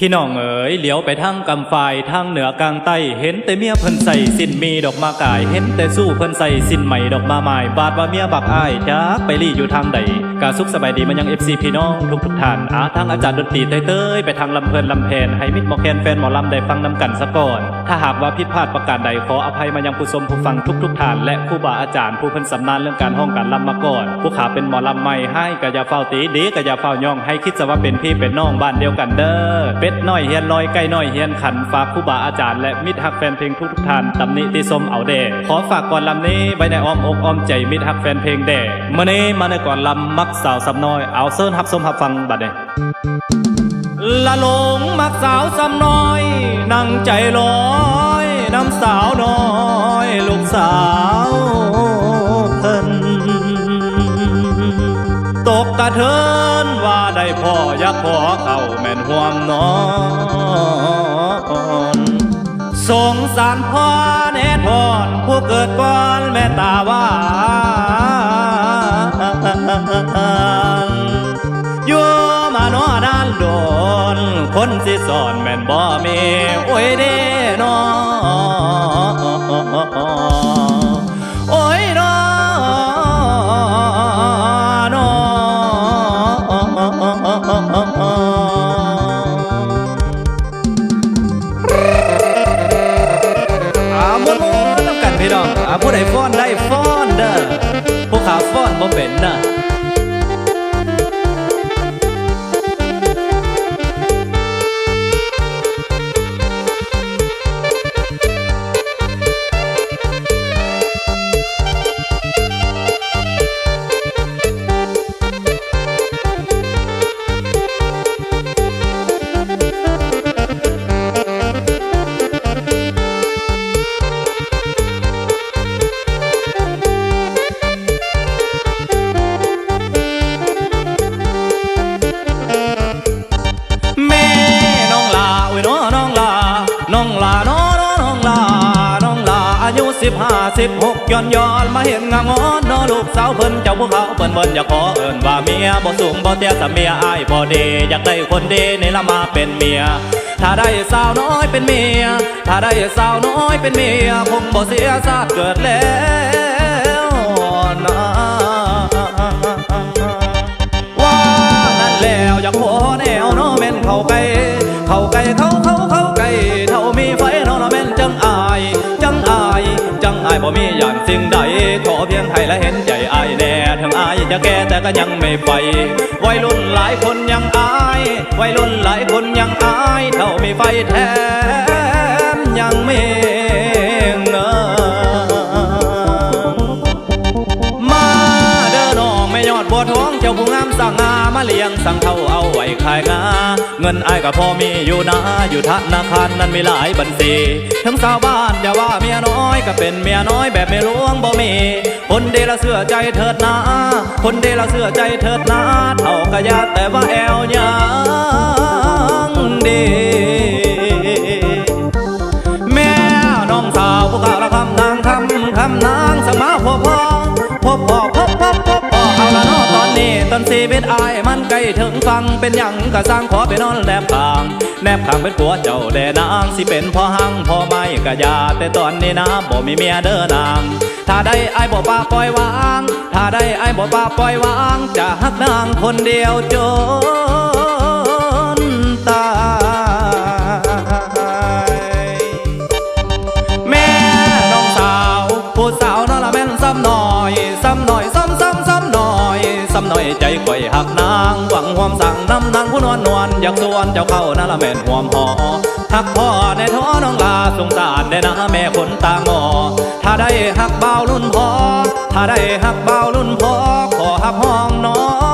พี่น้องเอ๋ยเหลียวไปทางกำฝ่ายทางเหนือกลางใต้เห็นแต่เมียเพิ่นใส่สินมีดอกมากาย เห็นแต่สู้เพิ่นใส่สินใหม่ดอกมาหมายบาดว่าเมียบักอ้ายจักไปรีอยู่ทางใดกาสุขสบายดีมันยัง FC พี่น้องทุกทุกท่านอาทางอาจารย์ดนตรีเต้ยไปทางลำเพลินลำแพนให้มิตรหมอแคนแฟนหมอลำได้ฟังนำกันซะก่อน ถ้าหากว่าผิดพลาดประการใดขออภัยมายังผู้ชมผู้ฟังทุกทุกท่านและครูบาอาจารย์ผู้เพิ่นสำนานเรื่องการห้องการลำมาก่อน ผู้ขาเป็นหมอลำใหม่ให้กะยาเฝ้าตีดีกะยาเฝ้าย่องให้คิดซะว่าเป็นพี่เป็นน้องบ้านเดียวกันเด้อเป็ดน้อยเฮียนลอยไก่น้อยเฮียนขันฝากครูบาอาจารย์และมิตรฮักแฟนเพลงทุกทุกท่านตำหนิติสมเอาเด้ขอฝากก่อนลำนี้ไว้ในอ้อมอกอ้อมใจมิตรฮักแฟนเพลงแด่เมื่อนี้มาในก่อนลำมักสาวสำน้อยเอาเซิร์นฮับสมฮับฟังบัดเด้ละหลงมักสาวซำน้อยนั่งใจลอยน้ำสาวน้อยลูกสาวเพิ่นตกกระเทินว่าได้ พ่ออยากขอเข้าแม่นห่วงนอนสงสารพ่อแน่ทอนผู้เกิดก่อนแม่ตาหว่าอยู่มาโนอนานโดน คนสิสอนแม่นบ่มีโอ้ยเด้นอโขาฟ้ ยุสิบห้าสิบหกย้อนย้อนมาเห็นงามงอนน้อลูกสาวเพิ่นเจ้าพวกเขาเพิ่นเพิ่นอยากขอเอิ้นว่าเมียบ่สูงบ่เตี้ยสเมียอายบ่เดอยากได้คนดีนี่ละมาเป็นเมีย ถ้าได้สาวน้อยเป็นเมีย ถ้าได้สาวน้อยเป็นเมียคงบ่เสียชาติเกิดแล้วนะายบ่มีอย่างสิ่งใด ขอเพียงให้และเห็นใจอายแน่ทั้งอายจะแก่แต่ก็ยังไม่ไปวัยรุ่นหลายคนยังอายวัยรุ่นหลายคนยังอายเท่ามีไฟแท้ สั่งงามาเลี้ยงสั่งเท่าเอาไว้ขายงาเงินอายก็พอมีอยู่นะอยู่ธนาคารนั้นมีหลายบัญชี ทั้งสาวบ้านอย่าว่าเมียน้อยก็เป็นเมียน้อยแบบไม่หลวงบ่มีคนเดละเสื้อใจเถิดนาคนเดละเสื้อใจเถิดนาเท่ากะยาแต่ว่าแอวยังดีแม่น้องสาวผู้กาละคำนางคำคำนา ตอนสีเป็นอายมันใกล้ถึงฟังเป็นยังกะสร้างขอไปนอนแนบทางแนบข้างเป็นผัวเจ้าแด่นางสิเป็นพ่อหังพ่อไม่กะยาแต่ตอนนี้นะบ่มีเมียเด้อนาง ถ้าได้ไอ้ายบ่ปาปล่อยวาง ถ้าได้ไอ้ายบ่ปาปล่อยวาง จะหักนางคนเดียวจน ยใจข่อยหักนางหวังหวมสั่งน้ำนางผู้นวลนวลอยากสวนเจ้าเข้านั่นละแม่นหวมหอหักพ่อในท้อน้องลาสงสารในนาแม่คนตางอถ้าได้หักเบาลุ่นพอถ้าได้หักเบาลุ่นพอขอหักห้องน้อง